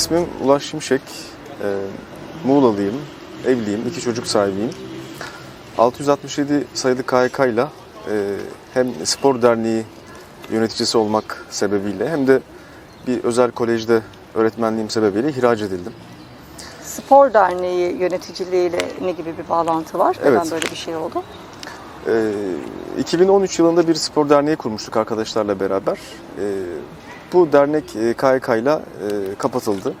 İsmim Ulaş Şimşek. Ee, Muğla'lıyım. Evliyim. iki çocuk sahibiyim. 667 sayılı KYK ile e, hem spor derneği yöneticisi olmak sebebiyle hem de bir özel kolejde öğretmenliğim sebebiyle ihraç edildim. Spor Derneği yöneticiliğiyle ne gibi bir bağlantı var? Neden Evet. böyle bir şey oldu? Ee, 2013 yılında bir spor derneği kurmuştuk arkadaşlarla beraber. Ee, bu dernek e, KYK ile e, kapatıldı.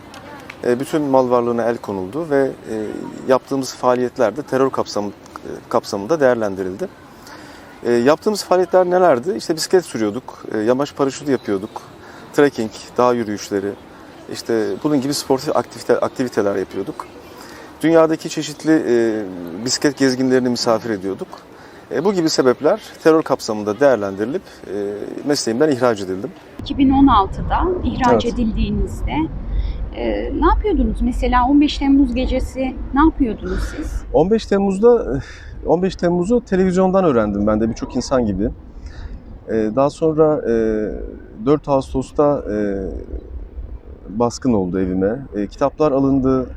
E, bütün mal varlığına el konuldu ve e, yaptığımız faaliyetler de terör kapsamı, e, kapsamında değerlendirildi. E, yaptığımız faaliyetler nelerdi? İşte bisiklet sürüyorduk, e, yamaç paraşütü yapıyorduk, trekking, dağ yürüyüşleri, işte bunun gibi sportif aktivite, aktiviteler yapıyorduk. Dünyadaki çeşitli e, bisiklet gezginlerini misafir ediyorduk. E, bu gibi sebepler terör kapsamında değerlendirilip e, mesleğimden ihraç edildim. 2016'da ihraç Evet. edildiğinizde e, ne yapıyordunuz? Mesela 15 Temmuz gecesi ne yapıyordunuz siz? 15 Temmuz'da 15 Temmuz'u televizyondan öğrendim ben de birçok insan gibi. E, daha sonra e, 4 Ağustos'ta e, baskın oldu evime. E, kitaplar alındı.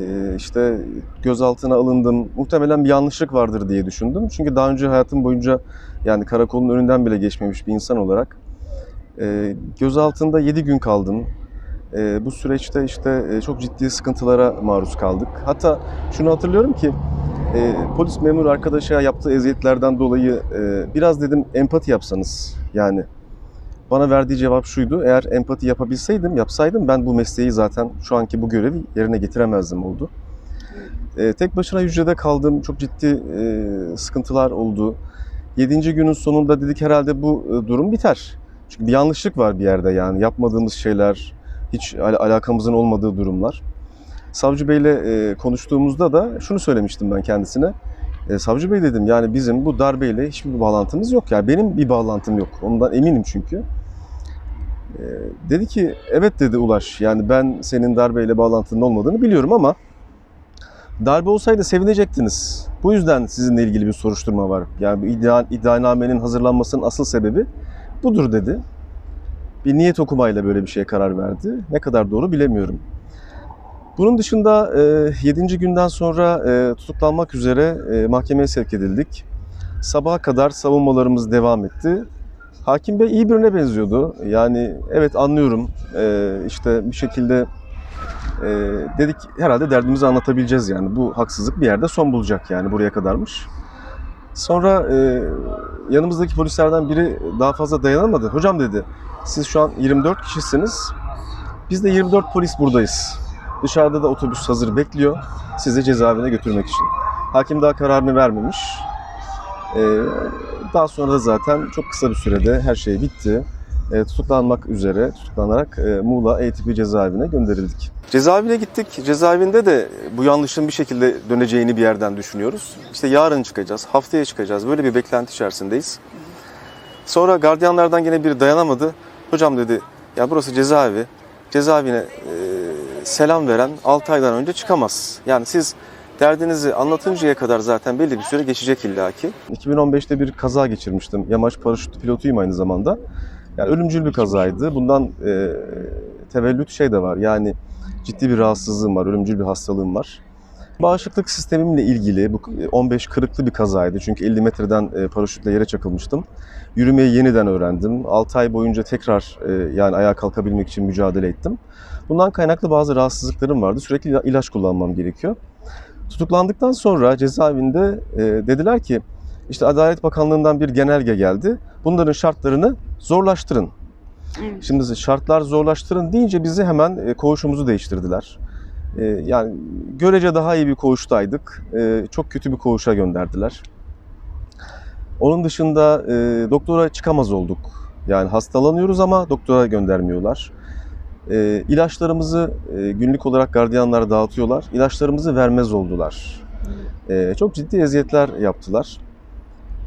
E, işte gözaltına alındım. Muhtemelen bir yanlışlık vardır diye düşündüm. Çünkü daha önce hayatım boyunca yani karakolun önünden bile geçmemiş bir insan olarak e, gözaltında 7 gün kaldım. E, bu süreçte işte e, çok ciddi sıkıntılara maruz kaldık. Hatta şunu hatırlıyorum ki polis memur arkadaşa yaptığı eziyetlerden dolayı biraz dedim empati yapsanız yani bana verdiği cevap şuydu. Eğer empati yapabilseydim, yapsaydım ben bu mesleği zaten şu anki bu görevi yerine getiremezdim oldu. E, tek başına hücrede kaldığım çok ciddi e, sıkıntılar oldu. Yedinci günün sonunda dedik herhalde bu e, durum biter. Çünkü bir yanlışlık var bir yerde yani yapmadığımız şeyler, hiç al- alakamızın olmadığı durumlar. Savcı Bey'le e, konuştuğumuzda da şunu söylemiştim ben kendisine. E, Savcı Bey dedim yani bizim bu darbeyle hiçbir bağlantımız yok. Yani benim bir bağlantım yok. Ondan eminim çünkü. E, dedi ki evet dedi Ulaş. Yani ben senin darbeyle bağlantının olmadığını biliyorum ama darbe olsaydı sevinecektiniz. Bu yüzden sizinle ilgili bir soruşturma var. Yani bu iddia, iddianamenin hazırlanmasının asıl sebebi budur dedi. Bir niyet okumayla böyle bir şeye karar verdi. Ne kadar doğru bilemiyorum. Bunun dışında e, 7. günden sonra e, tutuklanmak üzere e, mahkemeye sevk edildik. Sabaha kadar savunmalarımız devam etti. Hakim Bey iyi birine benziyordu. Yani evet anlıyorum e, işte bir şekilde e, dedik herhalde derdimizi anlatabileceğiz yani. Bu haksızlık bir yerde son bulacak yani buraya kadarmış. Sonra e, yanımızdaki polislerden biri daha fazla dayanamadı. Hocam dedi siz şu an 24 kişisiniz. Biz de 24 polis buradayız. Dışarıda da otobüs hazır bekliyor sizi cezaevine götürmek için. Hakim daha kararını vermemiş. Ee, daha sonra da zaten çok kısa bir sürede her şey bitti. Ee, tutuklanmak üzere, tutuklanarak e, Muğla E-Tipi cezaevine gönderildik. Cezaevine gittik. Cezaevinde de bu yanlışın bir şekilde döneceğini bir yerden düşünüyoruz. İşte yarın çıkacağız, haftaya çıkacağız. Böyle bir beklenti içerisindeyiz. Sonra gardiyanlardan gene biri dayanamadı. Hocam dedi, ya burası cezaevi. Cezaevine e, selam veren 6 aydan önce çıkamaz. Yani siz derdinizi anlatıncaya kadar zaten belli bir süre geçecek illaki. 2015'te bir kaza geçirmiştim. Yamaç paraşüt pilotuyum aynı zamanda. Yani ölümcül bir kazaydı. Bundan e, tevellüt şey de var. Yani ciddi bir rahatsızlığım var, ölümcül bir hastalığım var. Bağışıklık sistemimle ilgili bu 15 kırıklı bir kazaydı. Çünkü 50 metreden e, paraşütle yere çakılmıştım. Yürümeyi yeniden öğrendim. 6 ay boyunca tekrar e, yani ayağa kalkabilmek için mücadele ettim. Bundan kaynaklı bazı rahatsızlıklarım vardı. Sürekli ila- ilaç kullanmam gerekiyor. Tutuklandıktan sonra cezaevinde e, dediler ki işte Adalet Bakanlığı'ndan bir genelge geldi. Bunların şartlarını zorlaştırın. Evet. Şimdi şartlar zorlaştırın deyince bizi hemen e, koğuşumuzu değiştirdiler. E, yani görece daha iyi bir koğuştaydık. E, çok kötü bir koğuşa gönderdiler. Onun dışında e, doktora çıkamaz olduk. Yani hastalanıyoruz ama doktora göndermiyorlar. E, ilaçlarımızı e, günlük olarak gardiyanlara dağıtıyorlar. İlaçlarımızı vermez oldular. E, çok ciddi eziyetler yaptılar.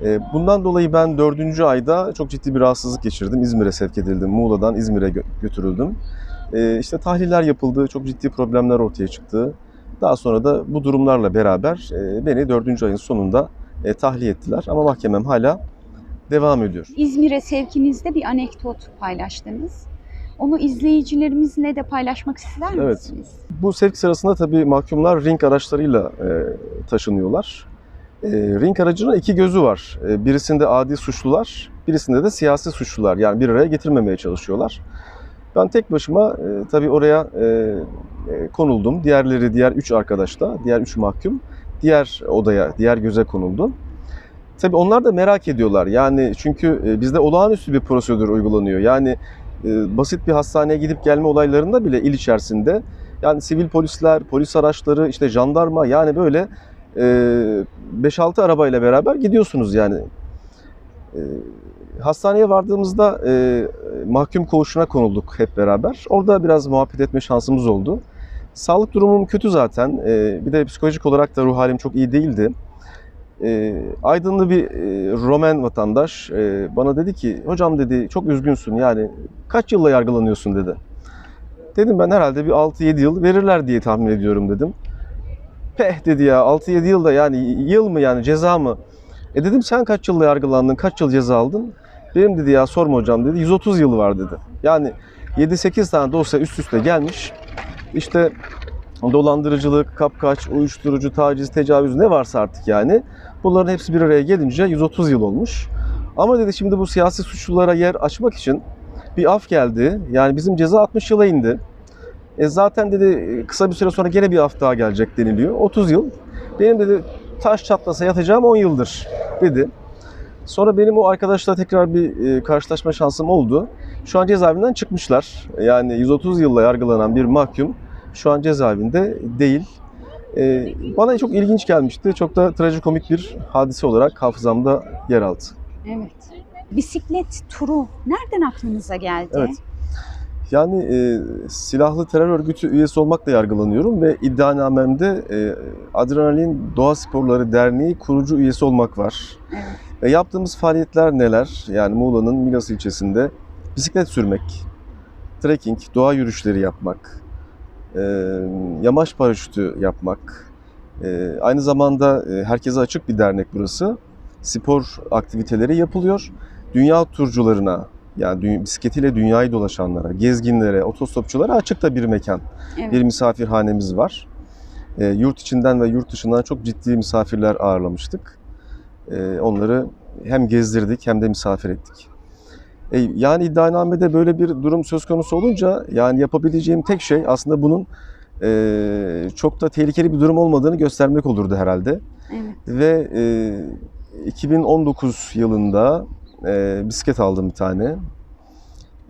E, bundan dolayı ben dördüncü ayda çok ciddi bir rahatsızlık geçirdim. İzmir'e sevk edildim. Muğla'dan İzmir'e gö- götürüldüm. E, işte tahliller yapıldı. Çok ciddi problemler ortaya çıktı. Daha sonra da bu durumlarla beraber e, beni dördüncü ayın sonunda e, tahliye ettiler. Ama mahkemem hala devam ediyor. İzmir'e sevkinizde bir anekdot paylaştınız. Onu izleyicilerimizle de paylaşmak ister Evet. misiniz? Bu sevk sırasında tabii mahkumlar ring araçlarıyla e, taşınıyorlar. E, ring aracının iki gözü var. E, birisinde adi suçlular, birisinde de siyasi suçlular. Yani bir araya getirmemeye çalışıyorlar. Ben tek başıma e, tabii oraya e, e, konuldum. Diğerleri, diğer üç arkadaş da, diğer üç mahkum diğer odaya, diğer göze konuldu. Tabii onlar da merak ediyorlar. Yani çünkü e, bizde olağanüstü bir prosedür uygulanıyor. Yani basit bir hastaneye gidip gelme olaylarında bile il içerisinde yani sivil polisler, polis araçları, işte jandarma yani böyle e, 5-6 arabayla beraber gidiyorsunuz yani. E, hastaneye vardığımızda e, mahkum koğuşuna konulduk hep beraber. Orada biraz muhabbet etme şansımız oldu. Sağlık durumum kötü zaten. E, bir de psikolojik olarak da ruh halim çok iyi değildi. E, Aydınlı bir e, Romen vatandaş e, bana dedi ki, hocam dedi çok üzgünsün yani kaç yılla yargılanıyorsun dedi. Dedim ben herhalde bir 6-7 yıl verirler diye tahmin ediyorum dedim. Peh dedi ya 6-7 yılda yani yıl mı yani ceza mı? E dedim sen kaç yılla yargılandın, kaç yıl ceza aldın? Benim dedi ya sorma hocam dedi 130 yıl var dedi. Yani 7-8 tane dosya üst üste gelmiş. İşte dolandırıcılık, kapkaç, uyuşturucu, taciz, tecavüz ne varsa artık yani. Bunların hepsi bir araya gelince 130 yıl olmuş. Ama dedi şimdi bu siyasi suçlulara yer açmak için bir af geldi. Yani bizim ceza 60 yıla indi. E zaten dedi kısa bir süre sonra gene bir af daha gelecek deniliyor. 30 yıl. Benim dedi taş çatlasa yatacağım 10 yıldır dedi. Sonra benim o arkadaşla tekrar bir e, karşılaşma şansım oldu. Şu an cezaevinden çıkmışlar. Yani 130 yılla yargılanan bir mahkum şu an cezaevinde değil. E, bana çok ilginç gelmişti. Çok da trajikomik bir hadise olarak hafızamda yer aldı. Evet. Bisiklet turu nereden aklınıza geldi? Evet. Yani e, silahlı terör örgütü üyesi olmakla yargılanıyorum ve iddianamemde e, Adrenalin Doğa Sporları Derneği kurucu üyesi olmak var. Evet. E, yaptığımız faaliyetler neler? Yani Muğla'nın Milas ilçesinde bisiklet sürmek, trekking, doğa yürüyüşleri yapmak, e, yamaç paraşütü yapmak. E, aynı zamanda e, herkese açık bir dernek burası. Spor aktiviteleri yapılıyor. Dünya turcularına yani bisikletiyle dünyayı dolaşanlara, gezginlere, otostopçulara açık da bir mekan. Evet. Bir misafirhanemiz var. E, yurt içinden ve yurt dışından çok ciddi misafirler ağırlamıştık. E, onları hem gezdirdik hem de misafir ettik. E, yani iddianamede böyle bir durum söz konusu olunca yani yapabileceğim tek şey aslında bunun e, çok da tehlikeli bir durum olmadığını göstermek olurdu herhalde. Evet. Ve e, 2019 yılında e, bisiklet aldım bir tane.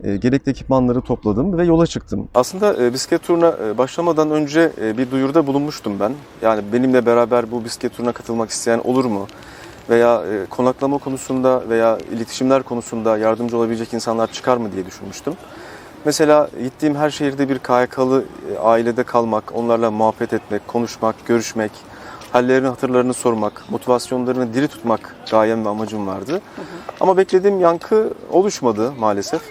E, gerekli ekipmanları topladım ve yola çıktım. Aslında e, bisiklet turuna e, başlamadan önce e, bir duyuruda bulunmuştum ben. Yani benimle beraber bu bisiklet turuna katılmak isteyen olur mu? Veya e, konaklama konusunda veya iletişimler konusunda yardımcı olabilecek insanlar çıkar mı diye düşünmüştüm. Mesela gittiğim her şehirde bir KYK'lı e, ailede kalmak, onlarla muhabbet etmek, konuşmak, görüşmek, hallerini, hatırlarını sormak, motivasyonlarını diri tutmak gayem ve amacım vardı. Ama beklediğim yankı oluşmadı maalesef.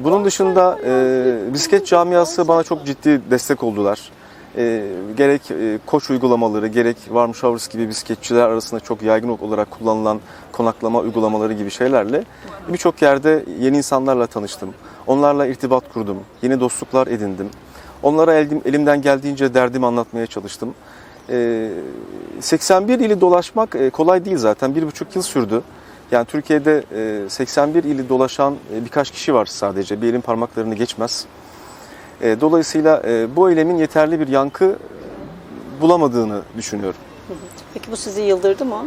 Bunun dışında e, bisiklet camiası bana çok ciddi destek oldular. E, gerek e, koç uygulamaları, gerek Warm Showers gibi bisikletçiler arasında çok yaygın olarak kullanılan konaklama uygulamaları gibi şeylerle birçok yerde yeni insanlarla tanıştım. Onlarla irtibat kurdum, yeni dostluklar edindim. Onlara elim, elimden geldiğince derdimi anlatmaya çalıştım. E, 81 ili dolaşmak e, kolay değil zaten. Bir buçuk yıl sürdü. Yani Türkiye'de e, 81 ili dolaşan e, birkaç kişi var sadece. Bir elin parmaklarını geçmez. E, Dolayısıyla e, bu eylemin yeterli bir yankı bulamadığını düşünüyorum. Peki bu sizi yıldırdı mı?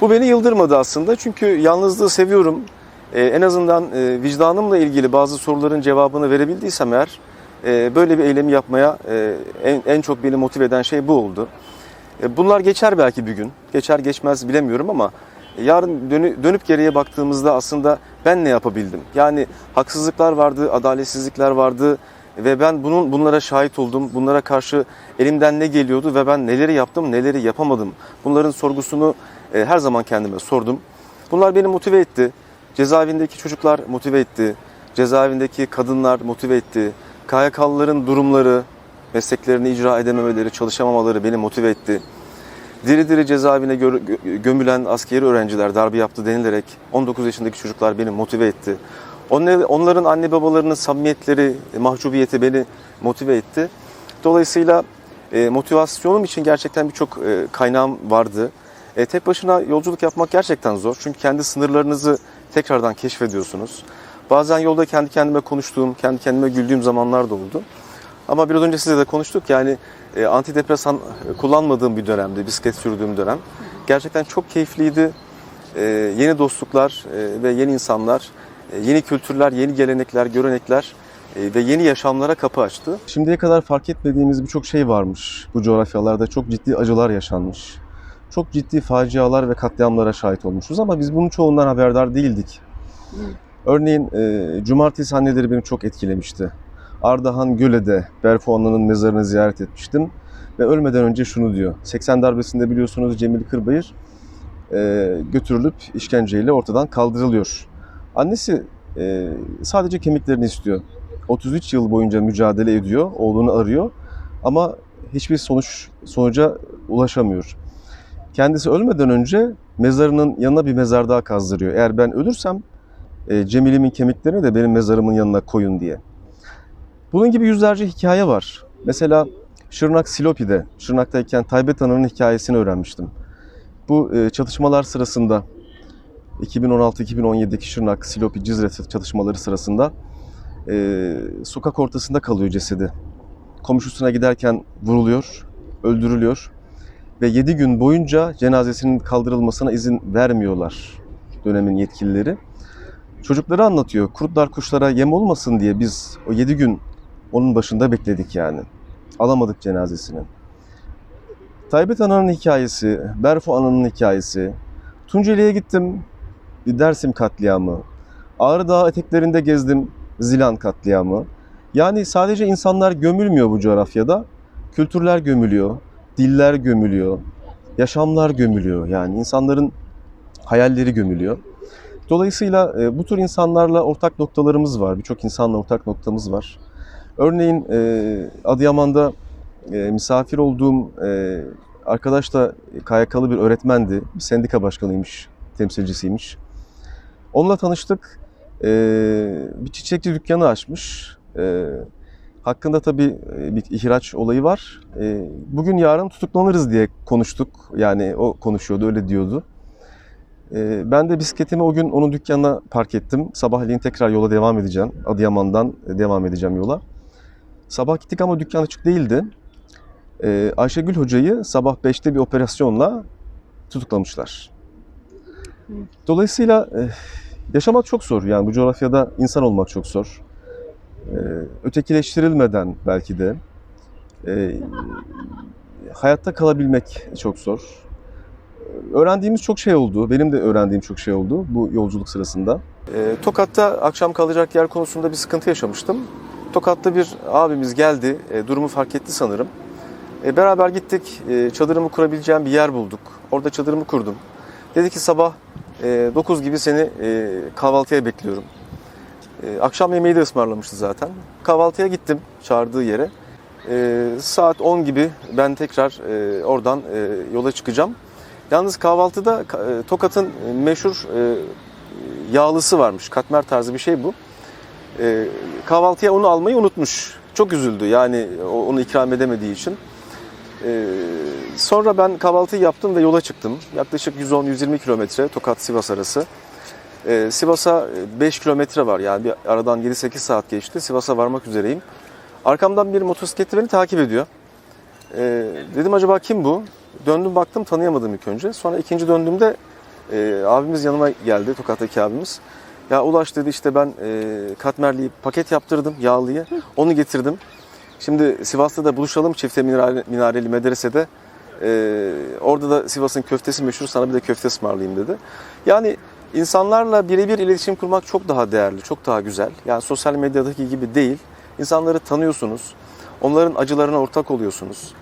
Bu beni yıldırmadı aslında çünkü yalnızlığı seviyorum. E, en azından e, vicdanımla ilgili bazı soruların cevabını verebildiysem eğer e, böyle bir eylemi yapmaya e, en, en çok beni motive eden şey bu oldu. E, bunlar geçer belki bir gün. Geçer geçmez bilemiyorum ama yarın dönü- dönüp geriye baktığımızda aslında ben ne yapabildim? Yani haksızlıklar vardı, adaletsizlikler vardı ve ben bunun bunlara şahit oldum. Bunlara karşı elimden ne geliyordu ve ben neleri yaptım, neleri yapamadım. Bunların sorgusunu e, her zaman kendime sordum. Bunlar beni motive etti. Cezaevindeki çocuklar motive etti. Cezaevindeki kadınlar motive etti. KYK'lıların durumları, mesleklerini icra edememeleri, çalışamamaları beni motive etti. Diri diri cezaevine gö- gö- gömülen askeri öğrenciler darbe yaptı denilerek 19 yaşındaki çocuklar beni motive etti. Onları- Onların anne babalarının samimiyetleri, e, mahcubiyeti beni motive etti. Dolayısıyla e, motivasyonum için gerçekten birçok e, kaynağım vardı. Tek başına yolculuk yapmak gerçekten zor. Çünkü kendi sınırlarınızı tekrardan keşfediyorsunuz. Bazen yolda kendi kendime konuştuğum, kendi kendime güldüğüm zamanlar da oldu. Ama biraz önce size de konuştuk yani antidepresan kullanmadığım bir dönemdi, bisiklet sürdüğüm dönem. Gerçekten çok keyifliydi. Yeni dostluklar ve yeni insanlar, yeni kültürler, yeni gelenekler, görenekler e, ve yeni yaşamlara kapı açtı. Şimdiye kadar fark etmediğimiz birçok şey varmış bu coğrafyalarda. Çok ciddi acılar yaşanmış. Çok ciddi facialar ve katliamlara şahit olmuşuz ama biz bunun çoğundan haberdar değildik. Örneğin e, cumartesi anneleri beni çok etkilemişti. Ardahan Göle'de Berfu Ana'nın mezarını ziyaret etmiştim. Ve ölmeden önce şunu diyor. 80 darbesinde biliyorsunuz Cemil Kırbayır e, götürülüp işkenceyle ortadan kaldırılıyor. Annesi e, sadece kemiklerini istiyor. 33 yıl boyunca mücadele ediyor, oğlunu arıyor ama hiçbir sonuç sonuca ulaşamıyor. Kendisi ölmeden önce mezarının yanına bir mezar daha kazdırıyor. Eğer ben ölürsem e, Cemil'imin kemiklerini de benim mezarımın yanına koyun diye. Bunun gibi yüzlerce hikaye var. Mesela Şırnak Silopi'de, Şırnak'tayken Taybet Ana'nın hikayesini öğrenmiştim. Bu e, çatışmalar sırasında 2016-2017'deki Şırnak Silopi Cizre çatışmaları sırasında e, sokak ortasında kalıyor cesedi. Komşusuna giderken vuruluyor, öldürülüyor ve 7 gün boyunca cenazesinin kaldırılmasına izin vermiyorlar dönemin yetkilileri. Çocukları anlatıyor. Kurtlar kuşlara yem olmasın diye biz o 7 gün onun başında bekledik yani. Alamadık cenazesini. Taybet Ana'nın hikayesi, Berfu Ana'nın hikayesi, Tunceli'ye gittim, bir Dersim katliamı, Ağrı Dağı eteklerinde gezdim, Zilan katliamı. Yani sadece insanlar gömülmüyor bu coğrafyada, kültürler gömülüyor, diller gömülüyor, yaşamlar gömülüyor. Yani insanların hayalleri gömülüyor. Dolayısıyla e, bu tür insanlarla ortak noktalarımız var. Birçok insanla ortak noktamız var. Örneğin e, Adıyaman'da e, misafir olduğum arkadaş da KYK'lı bir öğretmendi. Bir sendika başkanıymış, temsilcisiymiş. Onunla tanıştık. E, bir çiçekçi dükkanı açmış. E, hakkında tabii e, bir ihraç olayı var. E, bugün yarın tutuklanırız diye konuştuk. Yani o konuşuyordu, öyle diyordu. Ee, Ben de bisikletimi o gün onun dükkanına park ettim. Sabahleyin tekrar yola devam edeceğim. Adıyaman'dan devam edeceğim yola. Sabah gittik ama dükkan açık değildi. Ee, Ayşegül Hoca'yı sabah 5'te bir operasyonla tutuklamışlar. Dolayısıyla eh, yaşamak çok zor. Yani bu coğrafyada insan olmak çok zor. Ee, Ötekileştirilmeden belki de eh, hayatta kalabilmek çok zor öğrendiğimiz çok şey oldu. Benim de öğrendiğim çok şey oldu bu yolculuk sırasında. Tokat'ta akşam kalacak yer konusunda bir sıkıntı yaşamıştım. Tokat'ta bir abimiz geldi, e, durumu fark etti sanırım. E, beraber gittik, e, çadırımı kurabileceğim bir yer bulduk. Orada çadırımı kurdum. Dedi ki sabah e, 9 gibi seni e, kahvaltıya bekliyorum. E, akşam yemeği de ısmarlamıştı zaten. Kahvaltıya gittim çağırdığı yere. E, saat 10 gibi ben tekrar oradan yola çıkacağım. Yalnız kahvaltıda Tokat'ın meşhur yağlısı varmış. Katmer tarzı bir şey bu. Kahvaltıya onu almayı unutmuş. Çok üzüldü yani onu ikram edemediği için. Sonra ben kahvaltıyı yaptım ve yola çıktım. Yaklaşık 110-120 kilometre Tokat-Sivas arası. E, Sivas'a 5 kilometre var yani bir aradan 7-8 saat geçti. Sivas'a varmak üzereyim. Arkamdan bir motosikletli beni takip ediyor. E, dedim acaba kim bu? Döndüm baktım tanıyamadım ilk önce. Sonra ikinci döndüğümde e, abimiz yanıma geldi, Tokat'taki abimiz. Ya Ulaş dedi işte ben e, katmerliği paket yaptırdım, yağlıyı. Onu getirdim. Şimdi Sivas'ta da buluşalım çifte minare, minareli medresede. E, orada da Sivas'ın köftesi meşhur, sana bir de köfte ısmarlayayım dedi. Yani insanlarla birebir iletişim kurmak çok daha değerli, çok daha güzel. Yani sosyal medyadaki gibi değil. İnsanları tanıyorsunuz, onların acılarına ortak oluyorsunuz.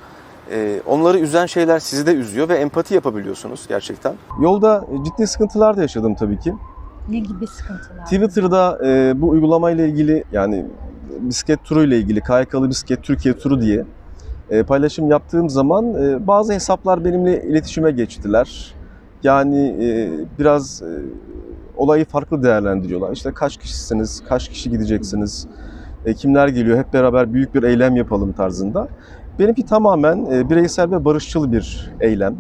Ee, onları üzen şeyler sizi de üzüyor ve empati yapabiliyorsunuz gerçekten. Yolda ciddi sıkıntılar da yaşadım tabii ki. Ne gibi sıkıntılar? Twitter'da e, bu uygulamayla ilgili yani bisiklet turu ile ilgili KYK'lı bisiklet Türkiye turu diye paylaşım yaptığım zaman e, bazı hesaplar benimle iletişime geçtiler. Yani e, biraz e, olayı farklı değerlendiriyorlar. İşte kaç kişisiniz, kaç kişi gideceksiniz, e, kimler geliyor, hep beraber büyük bir eylem yapalım tarzında. Benimki tamamen e, bireysel ve barışçıl bir eylem.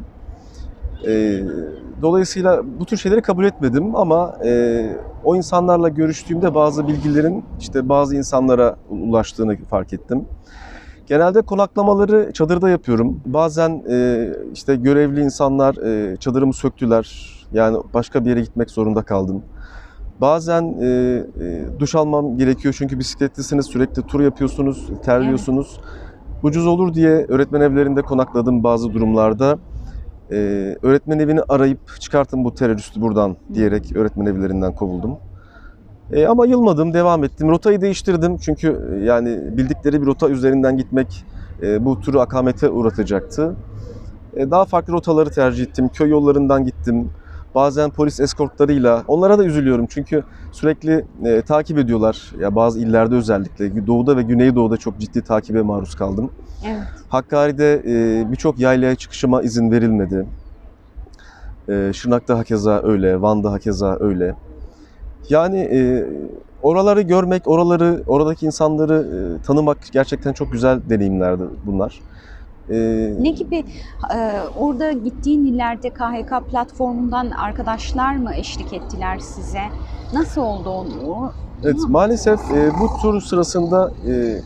E, dolayısıyla bu tür şeyleri kabul etmedim ama e, o insanlarla görüştüğümde bazı bilgilerin işte bazı insanlara ulaştığını fark ettim. Genelde konaklamaları çadırda yapıyorum. Bazen e, işte görevli insanlar e, çadırımı söktüler. Yani başka bir yere gitmek zorunda kaldım. Bazen e, e, duş almam gerekiyor çünkü bisikletlisiniz, sürekli tur yapıyorsunuz, terliyorsunuz. Ucuz olur diye öğretmen evlerinde konakladım bazı durumlarda. E, öğretmen evini arayıp çıkartın bu teröristi buradan diyerek öğretmen evlerinden kovuldum. E, ama yılmadım, devam ettim. Rotayı değiştirdim çünkü e, yani bildikleri bir rota üzerinden gitmek e, bu turu akamete uğratacaktı. E, daha farklı rotaları tercih ettim. Köy yollarından gittim. Bazen polis eskortlarıyla. Onlara da üzülüyorum çünkü sürekli e, takip ediyorlar. Ya bazı illerde özellikle doğuda ve güneydoğuda çok ciddi takibe maruz kaldım. Evet. Hakkari'de e, birçok yaylaya çıkışıma izin verilmedi. E, Şırnak'ta hakeza öyle, Van'da hakeza öyle. Yani e, oraları görmek, oraları, oradaki insanları e, tanımak gerçekten çok güzel deneyimlerdi bunlar. E, Ne gibi e, orada gittiğin illerde KHK platformundan arkadaşlar mı eşlik ettiler size? Nasıl oldu onu? Evet maalesef e, bu tur sırasında e,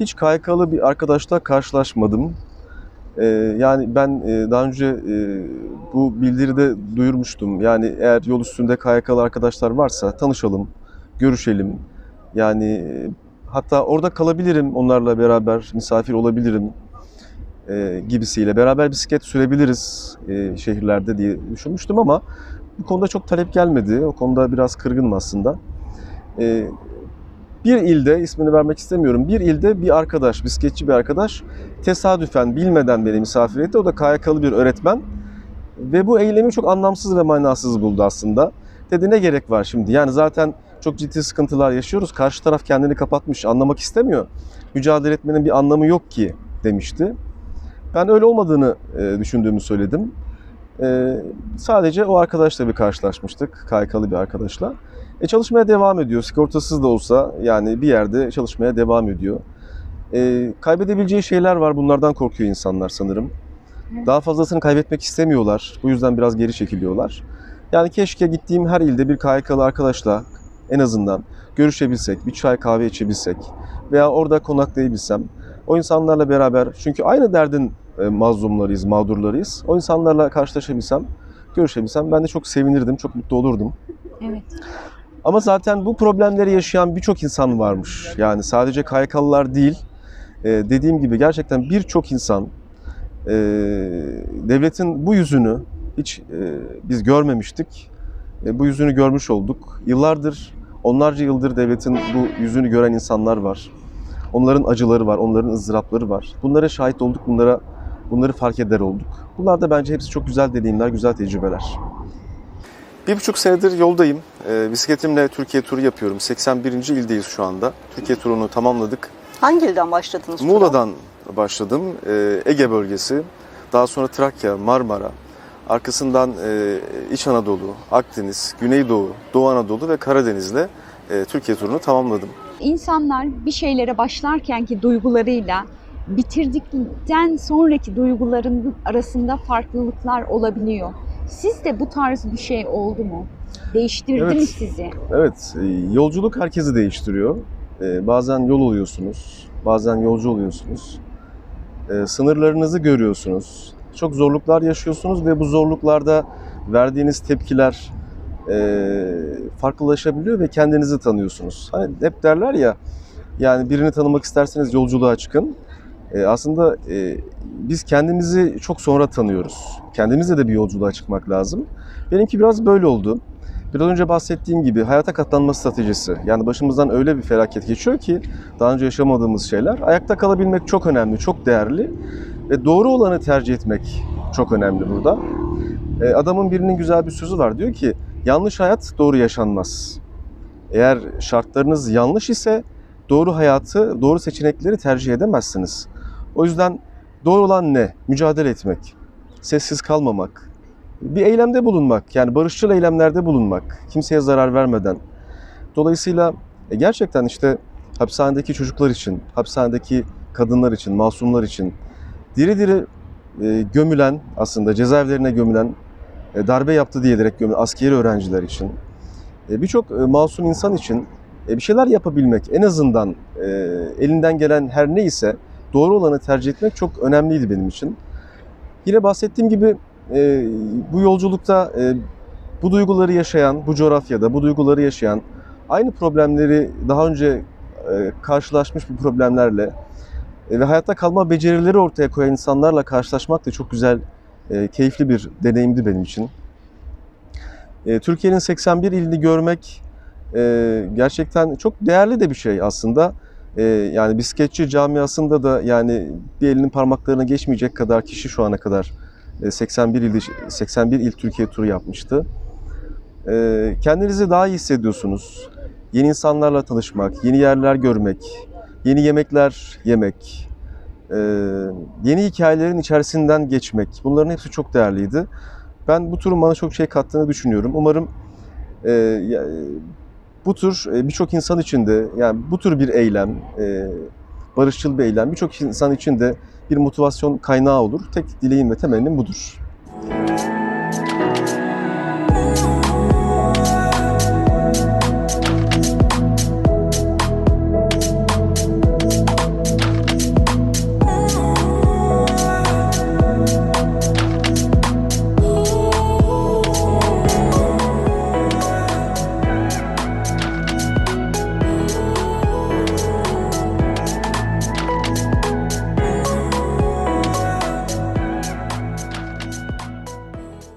hiç KYK'lı bir arkadaşla karşılaşmadım. E, yani ben e, daha önce e, bu bildiride duyurmuştum. Yani eğer yol üstünde KYK'lı arkadaşlar varsa tanışalım, görüşelim. Yani e, hatta orada kalabilirim onlarla beraber, misafir olabilirim gibisiyle. Beraber bisiklet sürebiliriz şehirlerde diye düşünmüştüm ama bu konuda çok talep gelmedi. O konuda biraz kırgınım aslında. Bir ilde, ismini vermek istemiyorum, bir ilde bir arkadaş, bisikletçi bir arkadaş tesadüfen bilmeden beni misafir etti. O da KYK'lı bir öğretmen. Ve bu eylemi çok anlamsız ve manasız buldu aslında. Dedi ne gerek var şimdi? Yani zaten çok ciddi sıkıntılar yaşıyoruz. Karşı taraf kendini kapatmış, anlamak istemiyor. Mücadele etmenin bir anlamı yok ki demişti. Ben öyle olmadığını e, düşündüğümü söyledim. E, sadece o arkadaşla bir karşılaşmıştık, KYK'lı bir arkadaşla. E, çalışmaya devam ediyor. Sigortasız da olsa yani bir yerde çalışmaya devam ediyor. E, kaybedebileceği şeyler var. Bunlardan korkuyor insanlar sanırım. Daha fazlasını kaybetmek istemiyorlar. Bu yüzden biraz geri çekiliyorlar. Yani keşke gittiğim her ilde bir KYK'lı arkadaşla en azından görüşebilsek, bir çay kahve içebilsek veya orada konaklayabilsem. O insanlarla beraber çünkü aynı derdin e, mazlumlarıyız, mağdurlarıyız. O insanlarla karşılaşabilsem, görüşebilsem ben de çok sevinirdim, çok mutlu olurdum. Evet. Ama zaten bu problemleri yaşayan birçok insan varmış. Yani sadece KYK'lılar değil. Ee, dediğim gibi gerçekten birçok insan e, devletin bu yüzünü hiç e, biz görmemiştik. E, bu yüzünü görmüş olduk. Yıllardır, onlarca yıldır devletin bu yüzünü gören insanlar var. Onların acıları var, onların ızdırapları var. Bunlara şahit olduk, bunlara bunları fark eder olduk. Bunlar da bence hepsi çok güzel deneyimler, güzel tecrübeler. Bir buçuk senedir yoldayım. E, bisikletimle Türkiye turu yapıyorum. 81. ildeyiz şu anda. Türkiye turunu tamamladık. Hangi ilden başladınız? tura? Muğla'dan başladım. E, Ege bölgesi. Daha sonra Trakya, Marmara. Arkasından e, İç Anadolu, Akdeniz, Güneydoğu, Doğu Anadolu ve Karadeniz'le e, Türkiye turunu tamamladım. İnsanlar bir şeylere başlarkenki duygularıyla bitirdikten sonraki duyguların arasında farklılıklar olabiliyor. Sizde bu tarz bir şey oldu mu? Değiştirdi mi Evet. sizi? Evet, e, yolculuk herkesi değiştiriyor. E, Bazen yol oluyorsunuz, bazen yolcu oluyorsunuz. E, Sınırlarınızı görüyorsunuz. Çok zorluklar yaşıyorsunuz ve bu zorluklarda verdiğiniz tepkiler e, farklılaşabiliyor ve kendinizi tanıyorsunuz. Hani hep derler ya, yani birini tanımak isterseniz yolculuğa çıkın. E, Aslında e, biz kendimizi çok sonra tanıyoruz. Kendimizle de bir yolculuğa çıkmak lazım. Benimki biraz böyle oldu. Biraz önce bahsettiğim gibi hayata katlanma stratejisi. Yani başımızdan öyle bir felaket geçiyor ki daha önce yaşamadığımız şeyler. Ayakta kalabilmek çok önemli, çok değerli. Ve doğru olanı tercih etmek çok önemli burada. E, adamın birinin güzel bir sözü var. Diyor ki yanlış hayat doğru yaşanmaz. Eğer şartlarınız yanlış ise doğru hayatı, doğru seçenekleri tercih edemezsiniz. O yüzden doğru olan ne? Mücadele etmek, sessiz kalmamak, bir eylemde bulunmak, yani barışçıl eylemlerde bulunmak, kimseye zarar vermeden. Dolayısıyla e, gerçekten işte hapishanedeki çocuklar için, hapishanedeki kadınlar için, masumlar için diri diri e, gömülen aslında cezaevlerine gömülen e, darbe yaptı diyerek gömülen askeri öğrenciler için e, birçok e, masum insan için e, bir şeyler yapabilmek en azından e, elinden gelen her neyse doğru olanı tercih etmek çok önemliydi benim için. Yine bahsettiğim gibi e, bu yolculukta e, bu duyguları yaşayan, bu coğrafyada bu duyguları yaşayan, aynı problemleri daha önce e, karşılaşmış bu problemlerle e, ve hayatta kalma becerileri ortaya koyan insanlarla karşılaşmak da çok güzel, e, keyifli bir deneyimdi benim için. E, Türkiye'nin 81 ilini görmek e, gerçekten çok değerli de bir şey aslında. E, yani bisikletçi camiasında da yani bir elinin parmaklarına geçmeyecek kadar kişi şu ana kadar e, 81 il 81 il Türkiye turu yapmıştı. E, kendinizi daha iyi hissediyorsunuz. Yeni insanlarla tanışmak, yeni yerler görmek, yeni yemekler yemek, e, yeni hikayelerin içerisinden geçmek. Bunların hepsi çok değerliydi. Ben bu turun bana çok şey kattığını düşünüyorum. Umarım e, bu tür e, birçok insan için de yani bu tür bir eylem, e, barışçıl bir eylem birçok insan için de bir motivasyon kaynağı olur. Tek dileğim ve temennim budur.